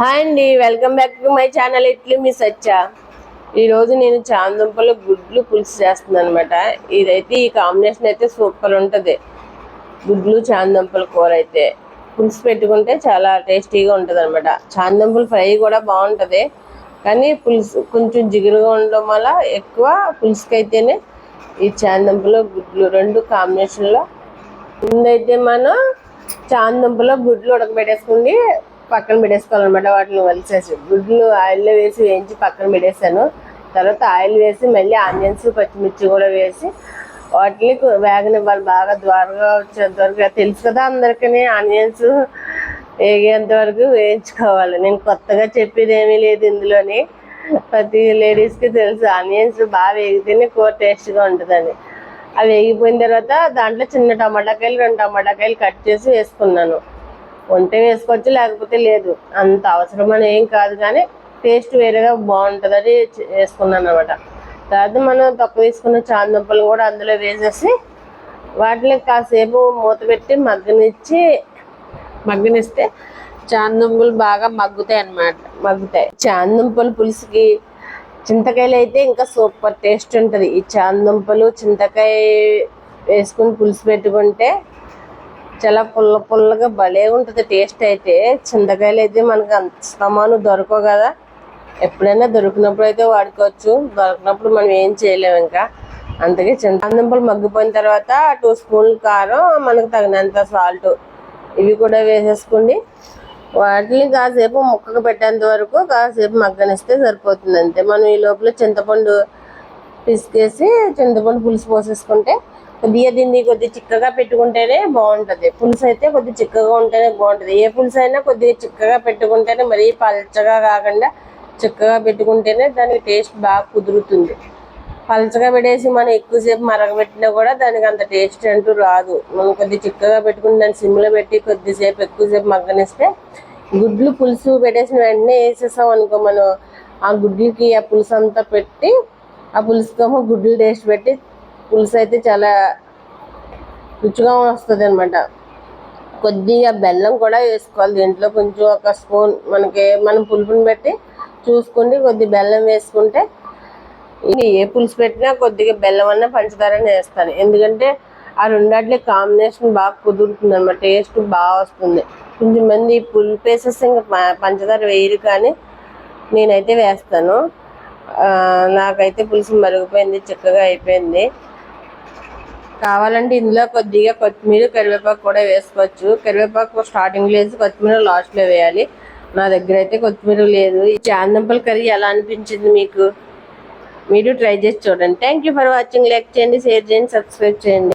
Hi అండి welcome back to my channel ఇట్లు మీ సచ్చా. ఈరోజు నేను చాందుంపలు గుడ్లు పులుసు చేస్తున్నాను అనమాట ఇదైతే ఈ కాంబినేషన్ అయితే సూపర్ ఉంటుంది. గుడ్లు చాందుంపల కూర అయితే. పులుసు పెట్టుకుంటే చాలా టేస్టీగా ఉంటుంది అనమాట చాందంపలు ఫ్రై కూడా బాగుంటుంది. కానీ పులుసు కొంచెం జిగురుగా ఉండడం వల్ల ఎక్కువ పులుసుకైతేనే అయితేనే ఈ చాందుంపలు గుడ్లు రెండు కాంబినేషన్లో. ముందైతే మనం చాందుంపలో గుడ్లు ఉడకబెట్టేసుకుని పక్కన పెట్టేసుకోవాలన్నమాట వాటిని వలిసేసి గుడ్లు ఆయిల్లో వేసి వేయించి పక్కన పెట్టేసాను తర్వాత ఆయిల్ వేసి మళ్ళీ ఆనియన్స్ పచ్చిమిర్చి కూడా వేసి వాటిని వేగనివ్వాలి. బాగా ద్వారగా వచ్చేంత వరకు. తెలుసు కదా అందరికీ ఆనియన్స్ వేగేంత వరకు వేయించుకోవాలి. నేను కొత్తగా చెప్పేది ఏమీ లేదు ఇందులోని. ప్రతి లేడీస్కి తెలుసు ఆనియన్స్ బాగా వేగితేనే కూర టేస్ట్గా ఉంటుందని. అవి వేగిపోయిన తర్వాత దాంట్లో చిన్న టమాటాకాయలు రెండు టమాటాకాయలు కట్ చేసి వేసుకున్నాను. ఉంటే వేసుకోవచ్చు లేకపోతే లేదు. అంత అవసరమని ఏం కాదు కానీ టేస్ట్ వేరేగా బాగుంటుందని వేసుకున్నాను అనమాట తర్వాత మనం తొక్క తీసుకున్న చాందుంపలు కూడా అందులో వేసేసి వాటిని కాసేపు మూత పెట్టి మగ్గనిచ్చి మగ్గనిస్తే చాందుంపులు బాగా మగ్గుతాయి అన్నమాట. మగ్గుతాయి. చాందుంపుల పులుసుకి చింతకాయలు అయితే ఇంకా సూపర్ టేస్ట్ ఉంటుంది. ఈ చాందుంపలు చింతకాయ వేసుకుని పులుసు పెట్టుకుంటే చాలా పుల్ల పుల్లగా భలే ఉంటుంది టేస్ట్ అయితే. చింతకాయలు అయితే మనకు అంత సమాను దొరకవు కదా. ఎప్పుడైనా దొరికినప్పుడు అయితే వాడుకోవచ్చు. దొరికినప్పుడు మనం ఏం చేయలేము ఇంకా. అందుకే చింతాందుంపలు మగ్గిపోయిన తర్వాత టూ స్పూన్లు కారం మనకు తగినంత సాల్ట్ ఇవి కూడా వేసేసుకుని వాటిని కాసేపు ముక్కకు పెట్టేంత వరకు కాసేపు మగ్గనిస్తే సరిపోతుంది అంతే. మనం ఈ లోపల చింతపండు పిసికేసి చింతపండు పులుసు పోసేసుకుంటే కొద్దిగా దీన్ని కొద్దిగా చిక్కగా పెట్టుకుంటేనే బాగుంటుంది. పులుసు అయితే కొద్దిగా చిక్కగా ఉంటేనే బాగుంటుంది. ఏ పులుసు అయినా కొద్దిగా చిక్కగా పెట్టుకుంటేనే మరీ పలచగా కాకుండా చిక్కగా పెట్టుకుంటేనే దానికి టేస్ట్ బాగా కుదురుతుంది. పలచగా పెట్టేసి మనం ఎక్కువసేపు మరగబెట్టినా కూడా దానికి అంత టేస్ట్ అంటూ రాదు. మనం కొద్దిగా చిక్కగా పెట్టుకుని దాన్ని సిమ్లో పెట్టి కొద్దిసేపు ఎక్కువసేపు మగ్గనిస్తే గుడ్లు పులుసు పెట్టేసిన వెంటనే వేసేసాం అనుకో మనం ఆ గుడ్లకి ఆ పులుసు అంతా పెట్టి ఆ పులుసుకేమో గుడ్లు టేస్ట్ పెట్టి పులుసు అయితే చాలా రుచిగా వస్తుంది అనమాట కొద్దిగా బెల్లం కూడా వేసుకోవాలి. దీంట్లో కొంచెం ఒక స్పూన్ మనకి మనం పులుపుని పెట్టి చూసుకుని కొద్ది బెల్లం వేసుకుంటే ఇది ఏ పులుసు పెట్టినా కొద్దిగా బెల్లం అన్న పంచదారని వేస్తాను. ఎందుకంటే ఆ రెండాట్లే కాంబినేషన్ బాగా కుదురుతుంది అనమాట టేస్ట్ బాగా వస్తుంది. కొంచెం మంది పులుపు వేసేసి ఇంకా పంచదార వేయరు కానీ నేనైతే వేస్తాను. నాకైతే పులుసు మరిగిపోయింది చిక్కగా అయిపోయింది. కావాలంటే ఇందులో కొద్దిగా కొత్తిమీర కరివేపాకు కూడా వేసుకోవచ్చు. కరివేపాకు స్టార్టింగ్లో వేసి కొత్తిమీర లాస్ట్లో వేయాలి. నా దగ్గర అయితే కొత్తిమీర లేదు. ఈ చాందంపల కర్రీ ఎలా అనిపించింది మీకు? మీరు ట్రై చేసి చూడండి. Thank you for watching like చేయండి షేర్ చేయండి సబ్స్క్రైబ్ చేయండి.